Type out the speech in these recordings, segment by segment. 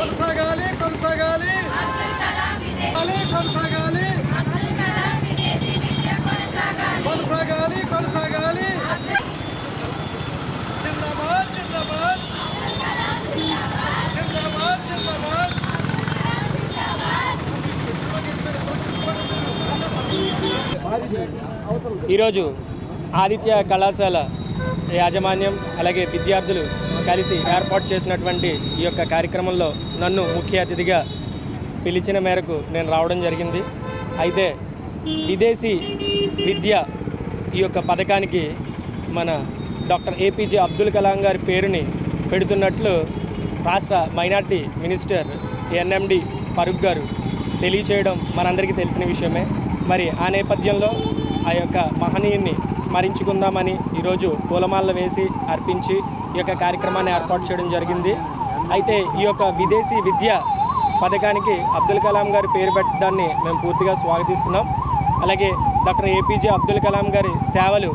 కొనసాగాలి కొనసాగాలి. కొనసాగాలి. కొనసాగాలి. కొనసాగాలి జిందాబాద్ జిందాబాద్. జిందాబాద్ జిందాబాద్. ఈరోజు ఆదిత్య కళాశాల యాజమాన్యం అలాగే విద్యార్థులు కలిసి ఏర్పాటు చేసినటువంటి ఈ యొక్క కార్యక్రమంలో నన్ను ముఖ్య అతిథిగా పిలిచిన మేరకు నేను రావడం జరిగింది. అయితే విదేశీ విద్య ఈ యొక్క పథకానికి మన డాక్టర్ ఏపీజే అబ్దుల్ కలాం గారి పేరుని పెడుతున్నట్లు రాష్ట్ర మైనార్టీ మినిస్టర్ ఎన్ఎండి ఫరూక్ గారు తెలియచేయడం మనందరికీ తెలిసిన విషయమే. మరి ఆ నేపథ్యంలో ఆ యొక్క మహనీయుని స్మరించుకుందామని ఈరోజు పూలమాలలు వేసి అర్పించి ఈ యొక్క కార్యక్రమాన్ని ఏర్పాటు చేయడం జరిగింది. అయితే ఈ యొక్క విదేశీ విద్య పథకానికి అబ్దుల్ కలాం గారి పేరు పెట్టడాన్ని మేము పూర్తిగా స్వాగతిస్తున్నాం. అలాగే డాక్టర్ ఏపీజే అబ్దుల్ కలాం గారి సేవలు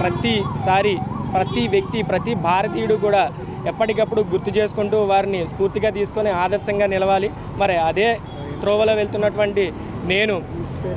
ప్రతిసారి ప్రతి వ్యక్తి ప్రతి భారతీయుడు కూడా ఎప్పటికప్పుడు గుర్తు చేసుకుంటూ వారిని స్ఫూర్తిగా తీసుకొని ఆదర్శంగా నిలవాలి. మరి అదే త్రోవలో వెళ్తున్నటువంటి నేను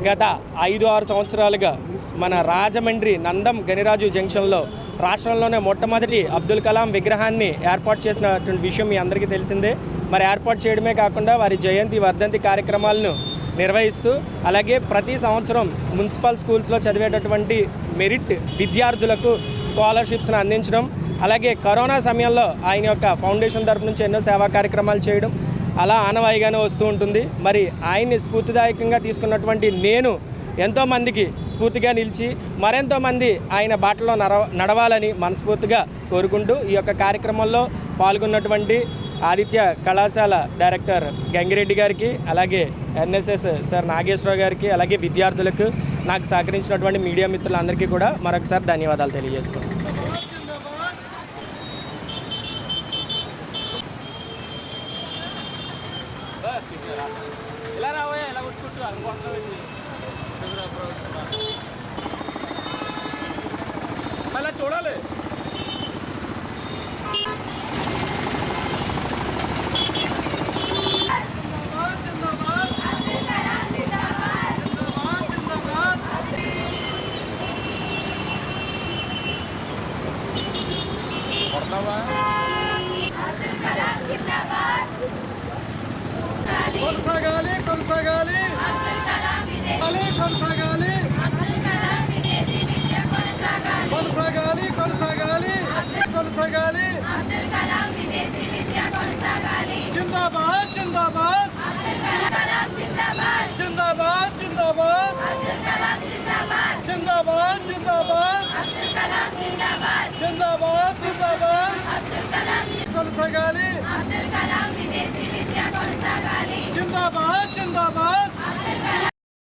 గత ఐదు ఆరు సంవత్సరాలుగా మన రాజమండ్రి నందం గనిరాజు జంక్షన్లో రాష్ట్రంలోనే మొట్టమొదటి అబ్దుల్ కలాం విగ్రహాన్ని ఏర్పాటు చేసినటువంటి విషయం మీ అందరికీ తెలిసిందే. మరి ఏర్పాటు చేయడమే కాకుండా వారి జయంతి వర్ధంతి కార్యక్రమాలను నిర్వహిస్తూ అలాగే ప్రతి సంవత్సరం మున్సిపల్ స్కూల్స్లో చదివేటటువంటి మెరిట్ విద్యార్థులకు స్కాలర్షిప్స్ను అందించడం అలాగే కరోనా సమయంలో ఆయన యొక్క ఫౌండేషన్ తరపు నుంచి ఎన్నో సేవా కార్యక్రమాలు చేయడం అలా ఆనవాయిగానే వస్తూ ఉంటుంది. మరి ఆయన్ని స్ఫూర్తిదాయకంగా తీసుకున్నటువంటి నేను ఎంతోమందికి స్ఫూర్తిగా నిలిచి మరెంతో మంది ఆయన బాటలో నడవ నడవాలని మనస్ఫూర్తిగా కోరుకుంటూ ఈ యొక్క కార్యక్రమంలో పాల్గొన్నటువంటి ఆదిత్య కళాశాల డైరెక్టర్ గంగిరెడ్డి గారికి అలాగే ఎన్ఎస్ఎస్ సార్ నాగేశ్వరరావు గారికి అలాగే విద్యార్థులకు నాకు సహకరించినటువంటి మీడియా మిత్రులందరికీ కూడా మరొకసారి ధన్యవాదాలు తెలియజేసుకున్నాను ఇలా రాబోయే ఇలా కొట్టుకుంటూ అనుకుంటున్నావు మళ్ళీ చూడాలి जिंदाबाद కొనసాగాలి. కొనసాగాలి కొనసాగాలి. కొనసాగాలి కొనసాగాలి. కొనసాగాలి. జిందాబాద్ జిందాబాద్. జిందాబాద్. జిందాబాద్ జిందాబాద్. జిందాబాద్. జిందాబాద్. జిందాబాద్. కొనసాగాలి. అబ్దుల్ కలాం విదేశీ విద్య కొనసాగాలి. జిందాబాద్ జిందాబాద్.